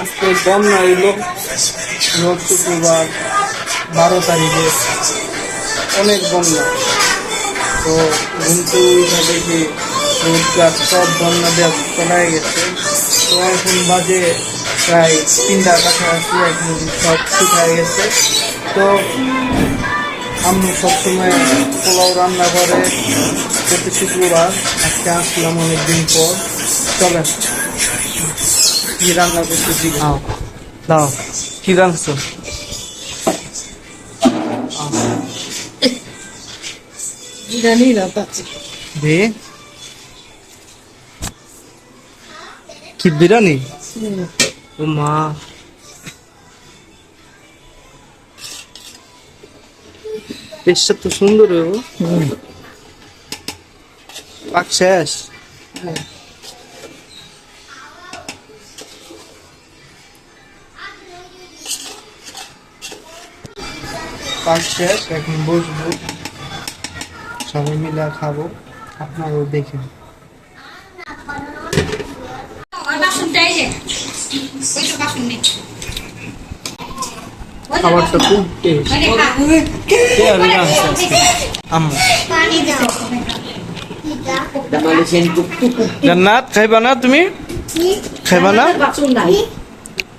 আজকে বারো তারিখে। অনেক বন্যা। তো উঠে দেখি রোজগার সব বন্যা দেওয়া চলে গেছে। তো এখন বাজে প্রায় তিনটার কাছাকাছি এখন সব শুকায় গেছে। তো আমি সবসময় পোলাও রান্না করে প্রতি শুক্রবার আজকে আসলাম অনেকদিন পর। চলেন কি রান্না করতেছি খাও দাও কি রাঁধছো জানি না পাচ্ছি দে। কি বিরিয়ানি? ও মা টেস্টটা তো সুন্দর পাক শেষ। পাক শেষ এখন বসবো। সবাই মিলে খাব আপনারাও দেখেন। খাবারটা খুব টেস্ট মানে কে আর রাঁধছে আম্মু। জান্নাত খাইবা না তুমি? খাইবা না?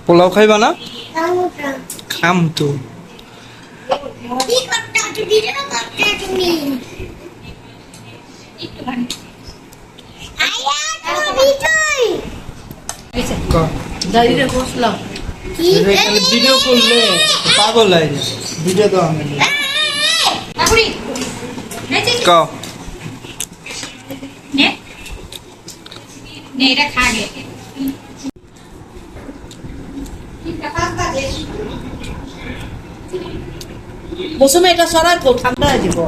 পোলাও খাইবা না? খাম তো। দাঁড়িয়ে বসলাম। ভিডিও করলে পাগল হয় ভিডিও তো আমি। বাবুরি, নে নে। নে, এটা খা গে। মৌসুমে এটা সরাই তো ঠান্ডা হয়ে যাব।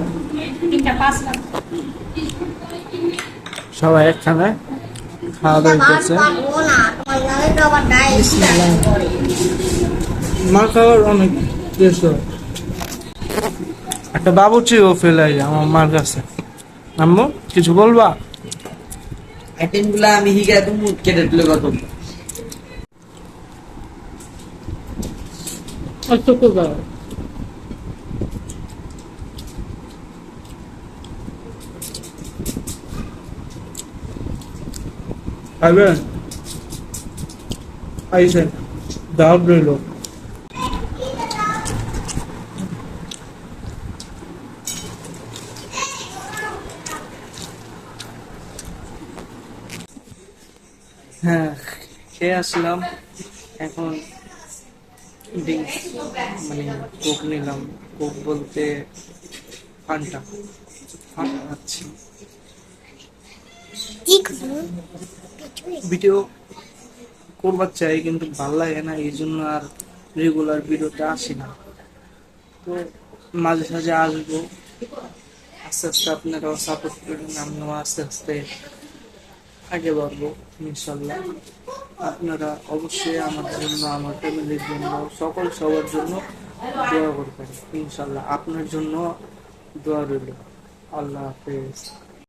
সবাই একখানে খাওয়া দাওয়া করছে। মার খাবার অনেক একটা বাবুচিও ফেলে আমার মার কাছে। আম্মু কিছু বলবা? আমি হিগা মুখ কেটে দিলে কত? শুক্রবার খাবেন আইসেন দাওয়াত রইল। হ্যাঁ খেয়ে আসলাম। এখন ড্রিঙ্কস মানে কোক নিলাম। কোক বলতে ফান্টা ফান্টা খাচ্ছি। ভিডিও করবার চাই, কিন্তু ভালো লাগে না এই জন্য আর রেগুলার ভিডিওতে আসি না। তো মাঝে সাঝে আসব। আস্তে আস্তে আপনারাও সাপোর্ট করবেন, আমিও আস্তে আস্তে আগে বাড়বো, ইনশাল্লাহ। আপনারা অবশ্যই আমার জন্য, আমার ফ্যামিলির জন্য, সকল সবার জন্য দোয়া করবেন, ইনশাল্লাহ। আপনার জন্য দোয়া রইল। আল্লাহ হাফেজ।